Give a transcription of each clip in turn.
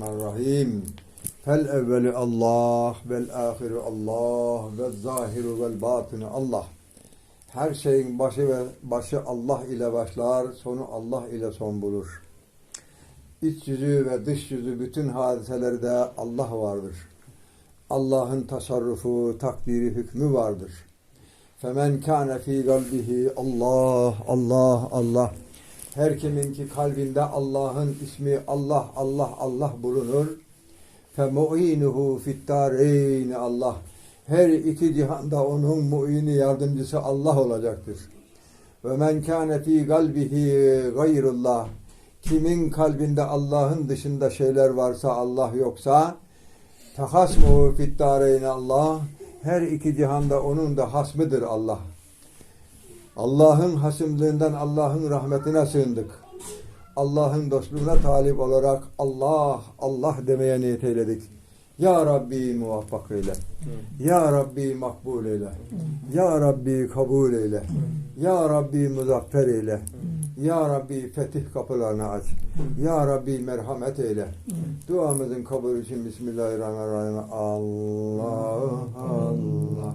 Bismillahirrahmanirrahim. Fel evveli Allah, vel ahiru Allah, ve zahiru vel batını Allah. Her şeyin başı ve başı Allah ile başlar, sonu Allah ile son bulur. İç yüzü ve dış yüzü bütün hadiselerde Allah vardır. Allah'ın tasarrufu, takdiri, hükmü vardır. Femen kâne fî kalbihi Allah, Allah, Allah. Her kimin ki kalbinde Allah'ın ismi Allah, Allah, Allah bulunur. Femu'inuhu fittâreyni Allah. Her iki cihanda onun muini yardımcısı Allah olacaktır. Ve men kâne fî kalbihi gayrullah. Kimin kalbinde Allah'ın dışında şeyler varsa Allah yoksa tehasmuhu fittâreyni Allah. Her iki cihanda onun da hasmıdır Allah. Allah'ın hasımlığından Allah'ın rahmetine sığındık. Allah'ın dostluğuna talip olarak Allah, Allah demeye niyet eyledik. Ya Rabbi muvaffak eyle. Ya Rabbi makbul eyle. Ya Rabbi kabul eyle. Ya Rabbi muzaffer eyle. Ya Rabbi fetih kapılarını aç. Ya Rabbi merhamet eyle. Duamızın kabulü için Bismillahirrahmanirrahim. Allah, Allah,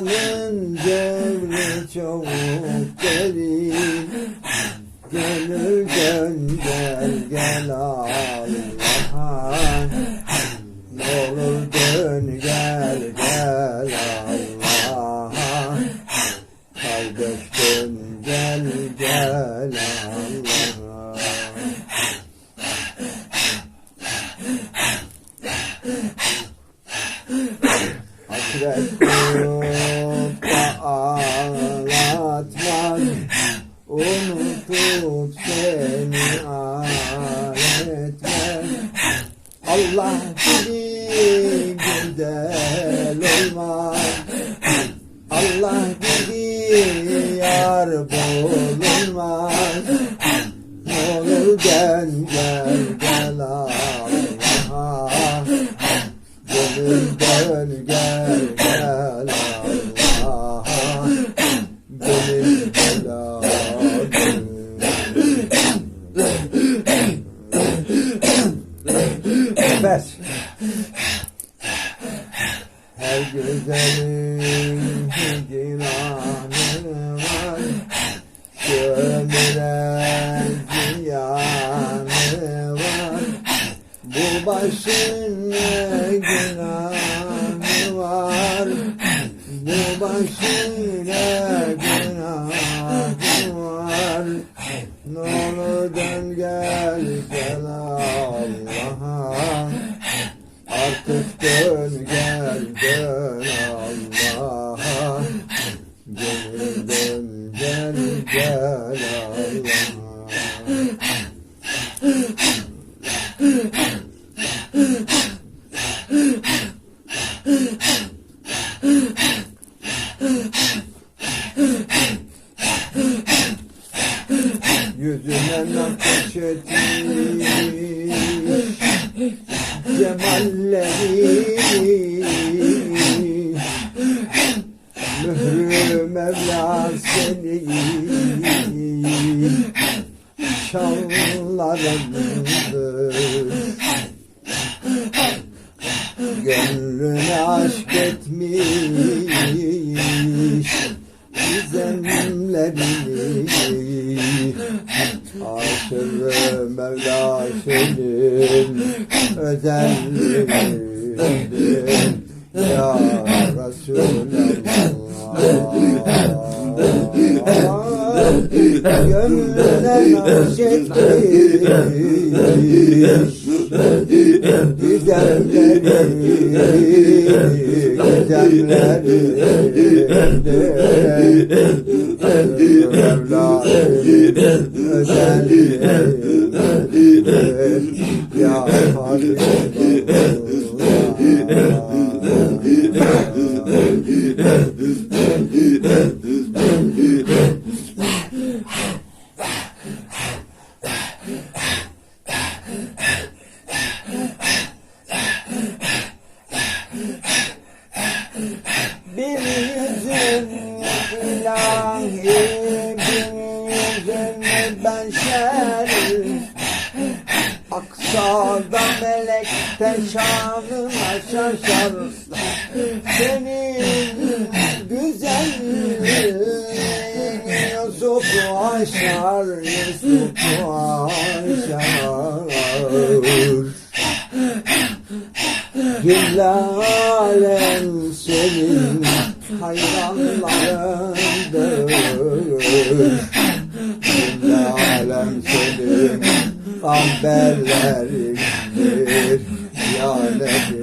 Dünyanın cevri çok derin Gönül dön gel gel Allah'a Ne olur dön çok da. Onu Bu başın ne günahı var. Ne gel gel Allah'a. Artık dön gel dön Allah'a. Gönül dön gel gel Allah'a Yüzüne nakış etmiş cemalleri Mührü Mevla seni şanlarındır Gönlüne aşk etmiş gizemlerini Aşırı Mevla senin özelliğindir Ya Resulallah gönlüne nakşetmiş Gidemleri, gidemleri Mevla'yı özel Ya Fatih Bir yüzün ilahi bir yüzün beşer Aksa'da melekte şanına şaşar Senin güzelliğin Yusuf'u aşar Yusuf'u aşar Cümle alem senin hayranlarındır. Cümle alem senin haberlerindir Ya Nebi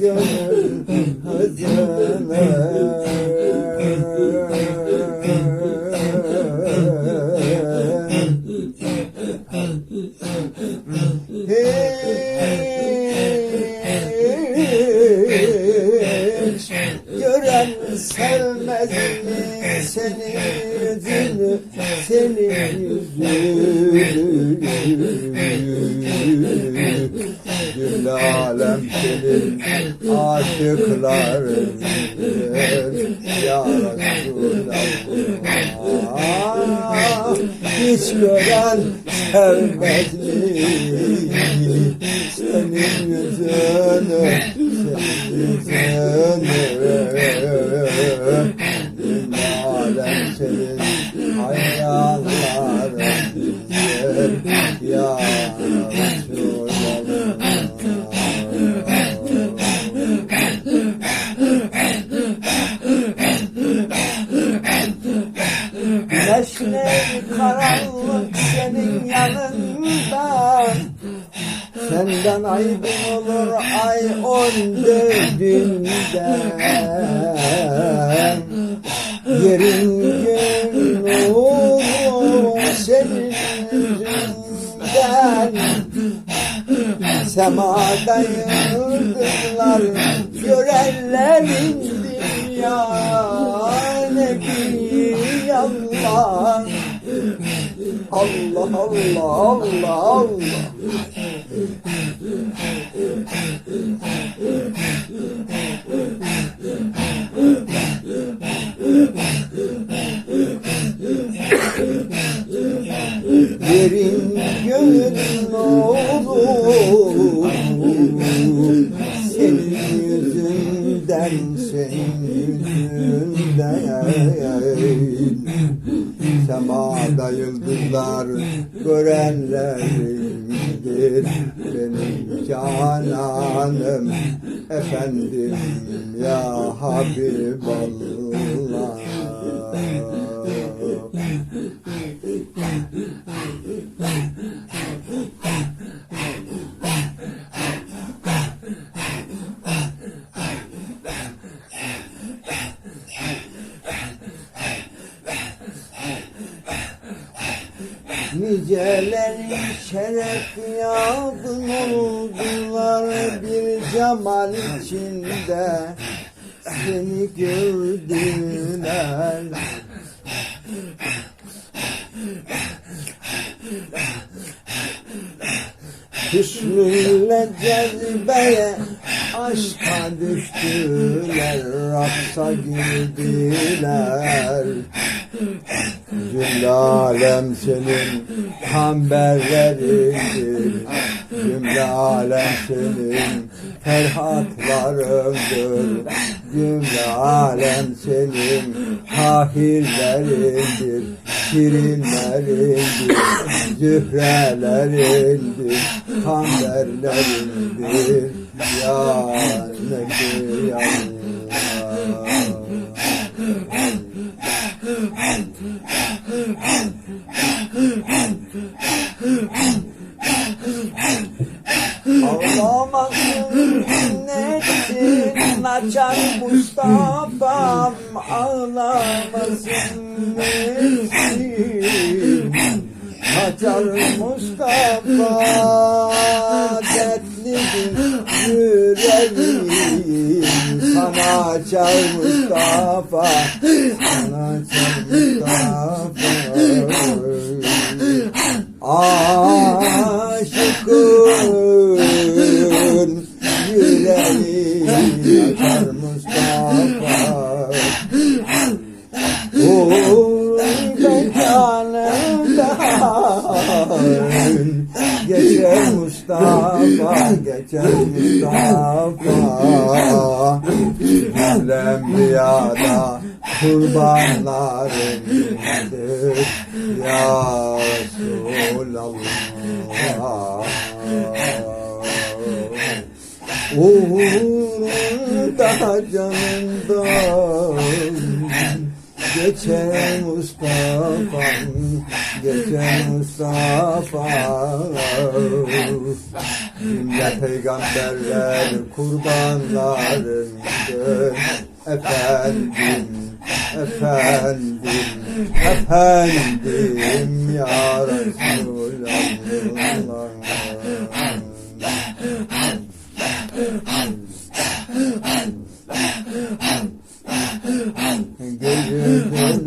Gönül Hiç aşıklarındır ya Resulallah. Hiç gören sevmez mi senin yüzünü, senin yüzünü. Senden aydın olur ay on dördünde Yerin gün olur senin yüzünden. Semada yıldızlar görenlerin dünya Nebi Allah Allah Allah Allah Allah Yerin gönlün olur. Senin yüzünden, senin yüzünden. Semada yıldızlar görenlerindir Benim cananım efendim ya Habiballah Nicelerin şeref yağdın oldular bir cemal içinde. Seni gördüler. Hüsnüyle cezbeye aşka düştüler Rapsa girdiler Cümle alem senin hamberlerindir Cümle alem senin ferhatlarındır. Cümle alem senin kahirlerindir Şirinlerindir, zührelerindir Kamberlerindir Ya Nekir ya Açar Mustafa açar Mustafa. Aşıkın yüreği yakar Mustafa. Oy bekanından Geçer Mustafa, geçer Mustafa Enbiyada kurbanlarındır Ya Resulallah. Uğrunda canından Geçer Mustafa'm, geçer Mustafa Cümle peygamberler kurbanlarındır Efendim, efendim, efendim ya Resulallah Gözümün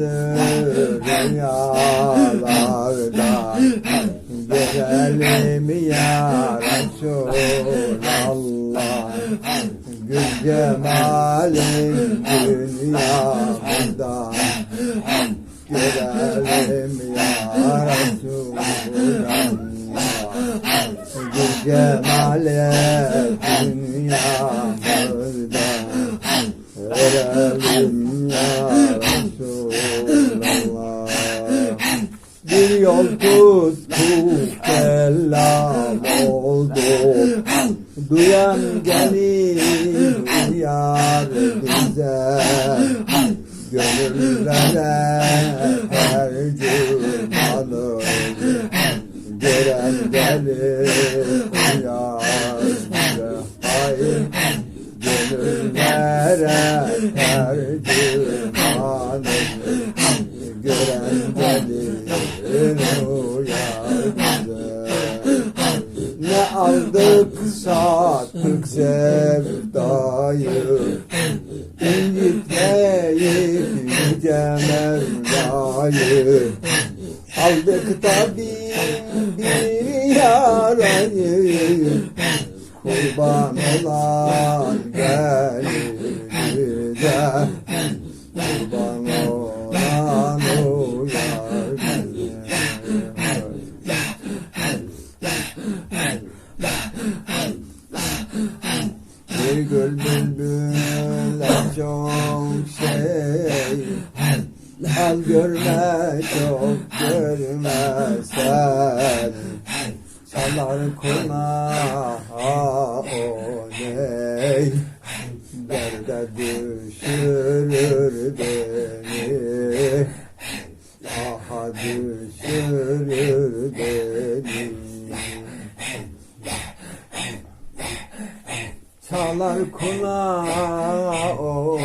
rüyalarda Görelim ya Resulallah Gül cemalin dünyamda Görelim ya Resulallah Gül cemalin dünyamda Verelim ya Resulallah Bir yol tuttuk kelam oldu. Duyan gelir uyar bize. Gönüllere tercümanı Gören gelir uyar bize Hayır Gönüllere tercümanı Gören gelir uyar bize Ne aldık sattık sevdayı İncitmeyip yüce Mevla'yı Aldık da görme çok görme sen Çalar kona o ney Derde düşürür beni. Aha düşürür beni. Çalar kulağı o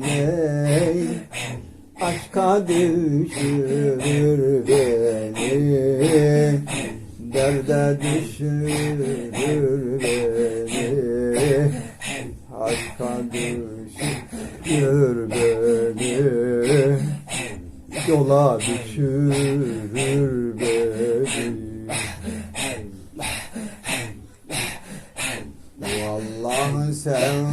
ney Darda düşürür beni Darda düşürür beni. Hakka düşürür beni Yola düşürür beni. Vallahi sen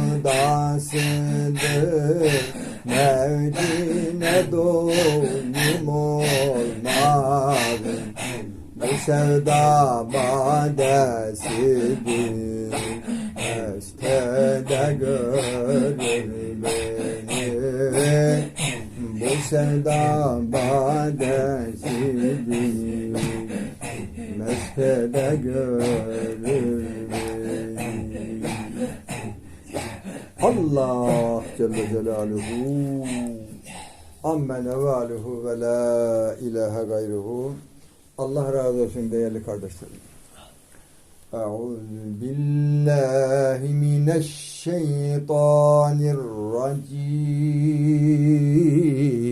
Mestede görür beni Allah Celle Celaluhu. Amme nevaluhu ve la ilahe gayruhu. Allah razı olsun değerli kardeşlerim. Euzu billahi mineşşeytanirracim